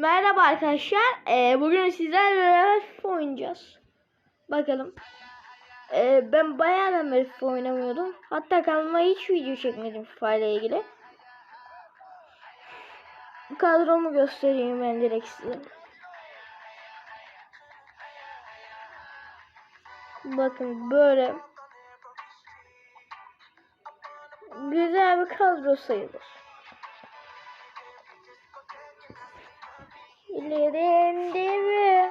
Merhaba arkadaşlar. Ee, bugün sizlerle beraber FIFA oynayacağız. Bakalım. Ee, ben bayağı beri FIFA oynamıyordum. Hatta kanalıma hiç video çekmedim FIFA ile ilgili. Kadromu göstereyim ben direkt size. Bakın böyle. Güzel bir kadro sayılır. İlerim devi.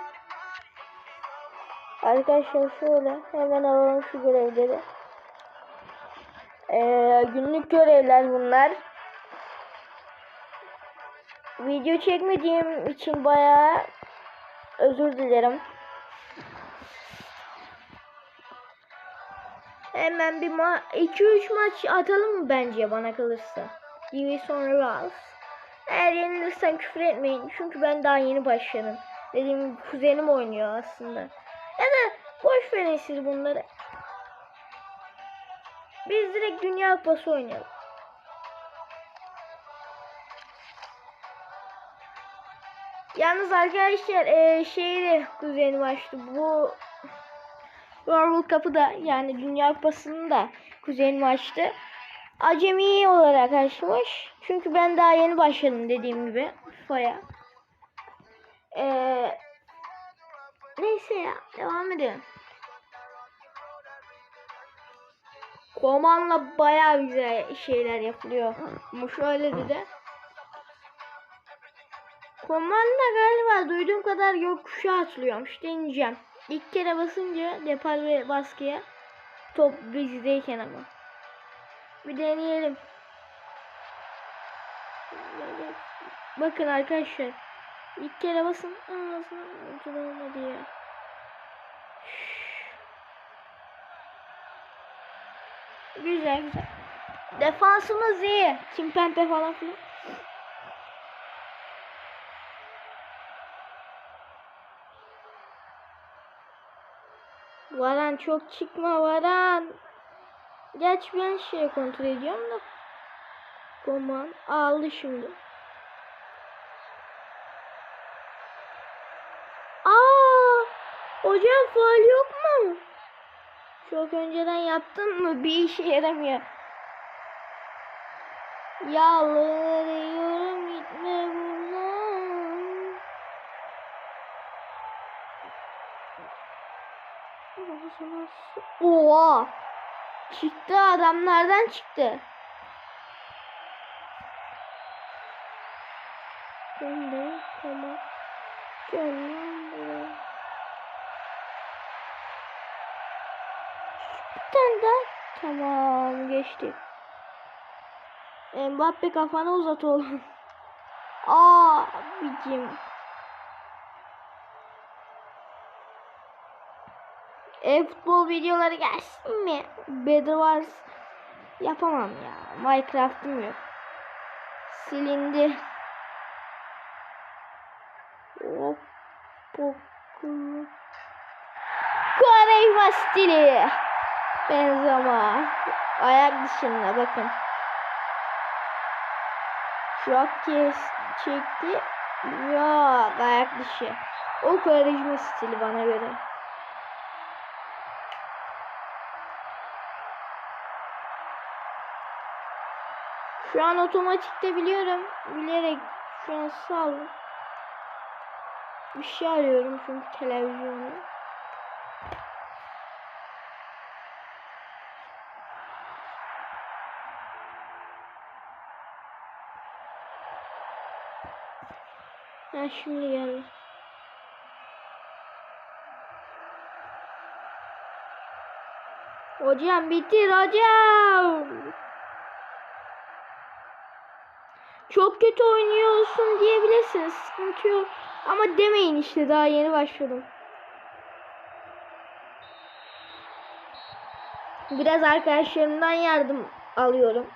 Arkadaşlar şöyle hemen alalım şu görevleri. Ee, günlük görevler bunlar. Video çekmediğim için bayağı özür dilerim. Hemen bir ma 2-3 maç atalım mı bence bana kalırsa. TV sonra Rals. Eğer yenilirsen küfür etmeyin. Çünkü ben daha yeni başladım. Dediğim gibi kuzenim oynuyor aslında. Ya da boş verin siz bunları. Biz direkt Dünya Kupası oynayalım. Yalnız arkadaşlar e, şeyde kuzenim açtı. Bu World Cup'ı da yani Dünya Kupası'nı da kuzenim açtı. Acemi olarak açmış. Çünkü ben daha yeni başladım dediğim gibi FIFA'ya. Ee, neyse ya devam edelim. Komanla baya güzel şeyler yapılıyor. Ama şöyle dedi. Komanla galiba duyduğum kadar gökkuşağı atılıyormuş. Deneyeceğim. İlk kere basınca depar ve baskıya top bizdeyken ama. Bir deneyelim. Bakın arkadaşlar. İlk kere basın. Ağzına ucuna olmadı ya. Güzel güzel. Defansımız iyi. Kimpempe falan filan. Varan çok çıkma Varan. Geç ben şey kontrol ediyorum da. Koman aldı şimdi. Aa! Hocam faal yok mu? Çok önceden yaptın mı? Bir işe yaramıyor. Yalvarıyorum gitme buradan. Oha! Çıktı adamlardan çıktı. Gönder tamam. Gönder. Bir tane daha. Tamam geçti. Mbappe kafanı uzat oğlum. Aa bicim. E-futbol videoları gelsin mi? Bedwars Wars yapamam ya. Minecraft'ım yok. Silindi. Hop. Pokulu. Quaresma stili. Benzema. Ayak dışında bakın. Çok kes çekti. Yok ayak dışı. O Quaresma stili bana göre. Şu an otomatikte biliyorum. Bilerek şu an sal. Bir şey arıyorum çünkü televizyonu. Ha şimdi geldi. Hocam bitir hocam. Çok kötü oynuyorsun diyebilirsiniz. Sıkıntı yok. Ama demeyin işte daha yeni başladım. Biraz arkadaşlarımdan yardım alıyorum.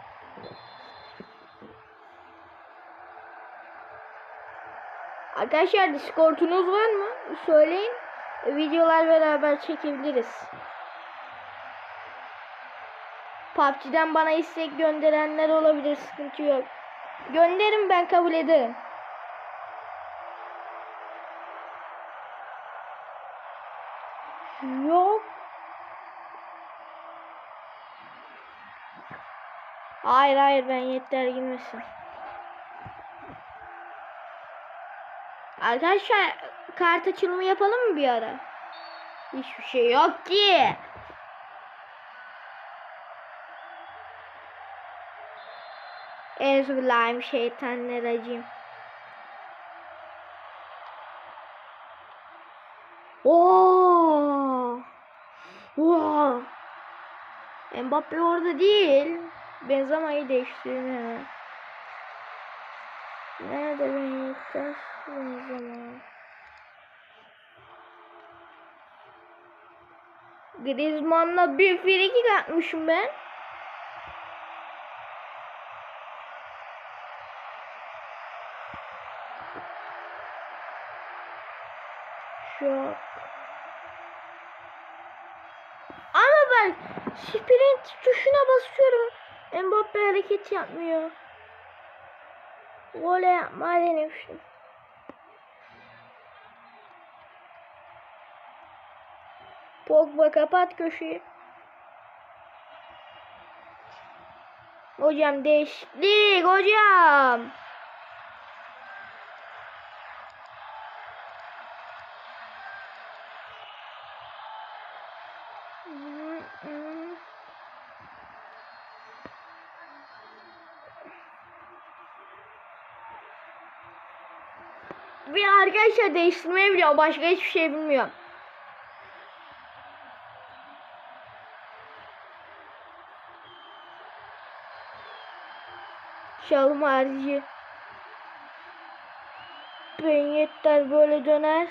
Arkadaşlar Discord'unuz var mı? Söyleyin. Videolar beraber çekebiliriz. PUBG'den bana istek gönderenler olabilir. Sıkıntı yok. Gönderin ben kabul ederim. Yok. Hayır hayır ben yeter girmesin. Arkadaşlar kart açılımı yapalım mı bir ara? Hiçbir şey yok ki. Euzubillahimineşşeytanirracim. Oo! Wow! Mbappe orada değil. Benzema'yı değiştirin hemen. Nerede Beşiktaş? Benzema. Griezmann'la bir frikik atmışım ben. Ben sprint tuşuna basıyorum. Mbappe hareket yapmıyor. Gole yapmayı denemiştim. Pogba kapat köşeyi. Hocam değişiklik hocam. Bir arkadaşlar değiştirmeyi biliyor. Başka hiçbir şey bilmiyor. Şalım harici. Ben yeter böyle döner.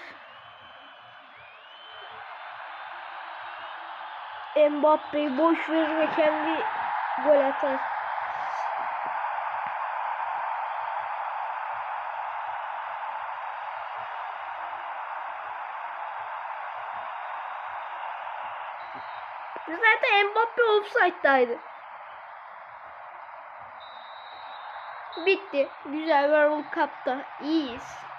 Mbappe'yi boş verir ve kendi gol atar. Zaten Mbappe offside'daydı. Bitti. Güzel World Cup'ta. İyiyiz.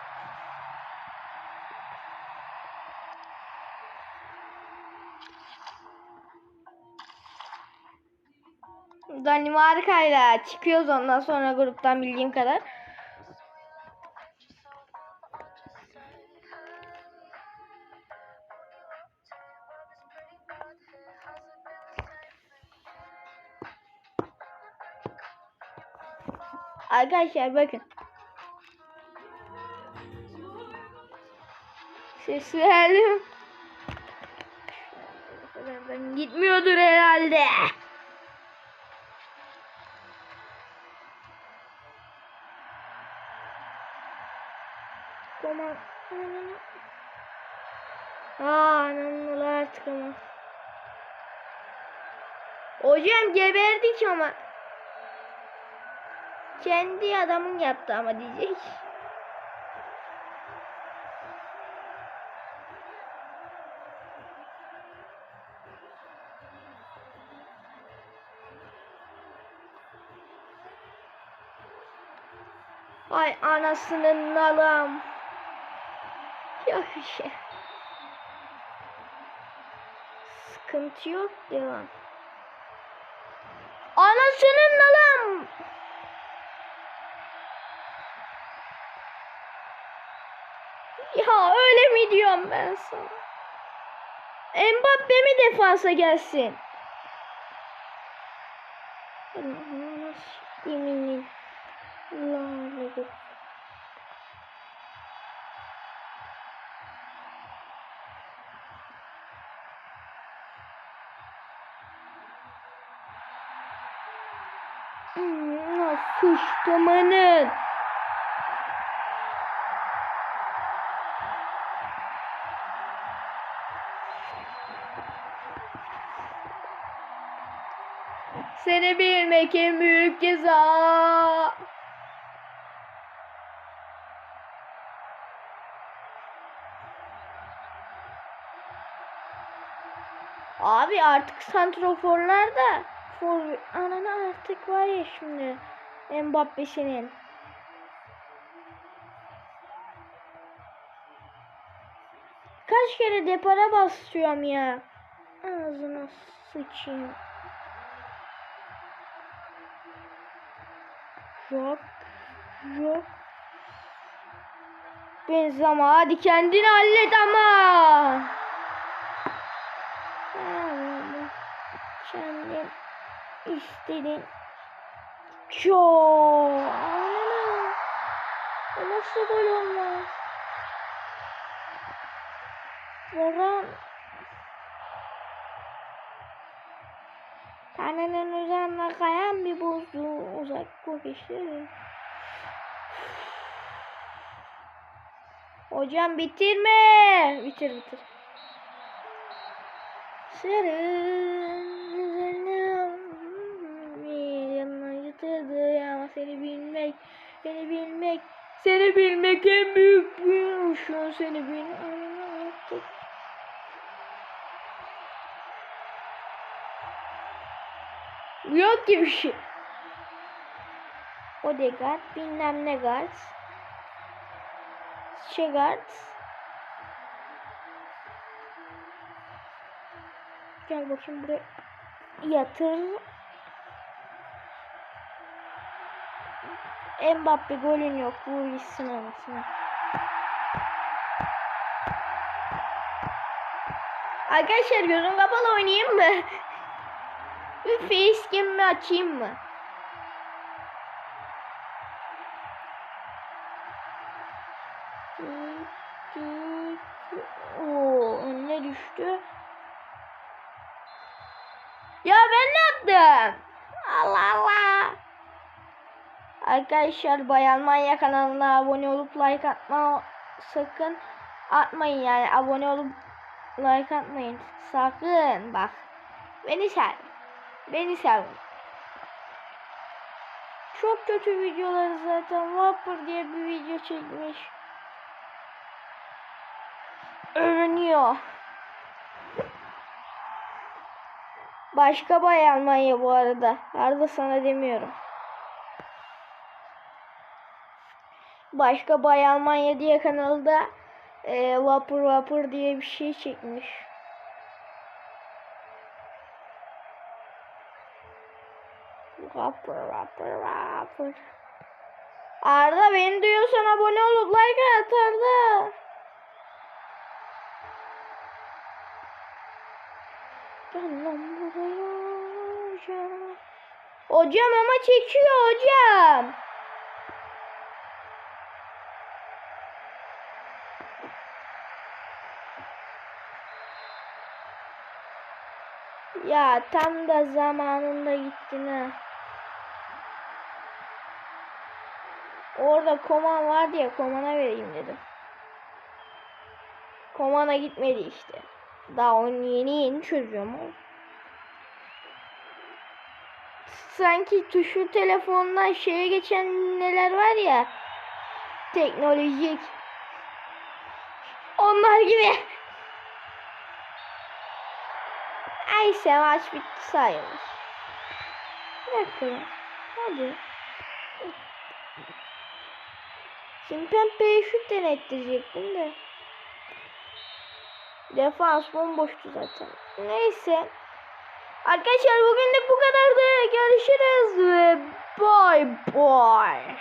Danimarka'yla çıkıyoruz ondan sonra gruptan bildiğim kadar. Arkadaşlar bakın. Ses gitmiyordur herhalde. Aa ananı artık ama. Hocam geberdik ama. Kendi adamın yaptı ama diyecek. Ay anasının nalam. Yok bir şey. Sıkıntı yok devam. Anasının nalam. Ya öyle mi diyorum ben sana? Mbappe mi defansa gelsin? Yeminin. Lanet. Hmm, Sıçtımının. Seni bilmek en büyük ceza. Abi artık santroforlar da for ananı artık var ya şimdi Mbappe senin. Kaç kere depara basıyorum ya. Ağzına sıçayım. Yok. Yok. Benzema hadi kendini hallet ama. Kendin istedin. Çok. Anam. O nasıl gol olmaz? Varan. Tanenin üzerine kayan bir buzlu uzak kokuştu. Hocam bitirme. Bitir bitir. Sarın seni bilmek, seni bilmek en büyük gün. Şu an seni bilmek. Yok ki bir şey. Odegaard bilmem ne guard. Şegard. Gel bakayım buraya. Yatır. Mbappe golün yok. Vur gitsin anasını. Arkadaşlar gözüm kapalı oynayayım mı? Bir facecam'imi açayım mı? Oo, önüne düştü. Ya ben ne yaptım? Allah Allah. Arkadaşlar Bayan Manya kanalına abone olup like atma sakın atmayın yani. Abone olup like atmayın. Sakın bak. Beni sev. Beni sev. Çok kötü videoları zaten. Whopper diye bir video çekmiş. Övünüyor. Başka Bayan Manya bu arada. Arda sana demiyorum başka Bay Almanya diye kanalda e, Vapur Vapur diye bir şey çekmiş. Vapur Vapur Vapur. Arda beni duyuyorsan abone olup like at Arda. Gel lan. Hocam ama çekiyor hocam. Ya tam da zamanında gittin ha. Orada koman vardı ya komana vereyim dedim. Komana gitmedi işte. Daha onu yeni yeni çözüyorum ama. Sanki tuşlu telefondan şeye geçen neler var ya. Teknolojik. Onlar gibi. Neyse maç bitti sayılır. Bir dakika. Hadi. Şimdi pembeye şut denettirecektim de. Defans bomboştu zaten. Neyse. Arkadaşlar bugünlük bu kadardı. Görüşürüz ve bye bye.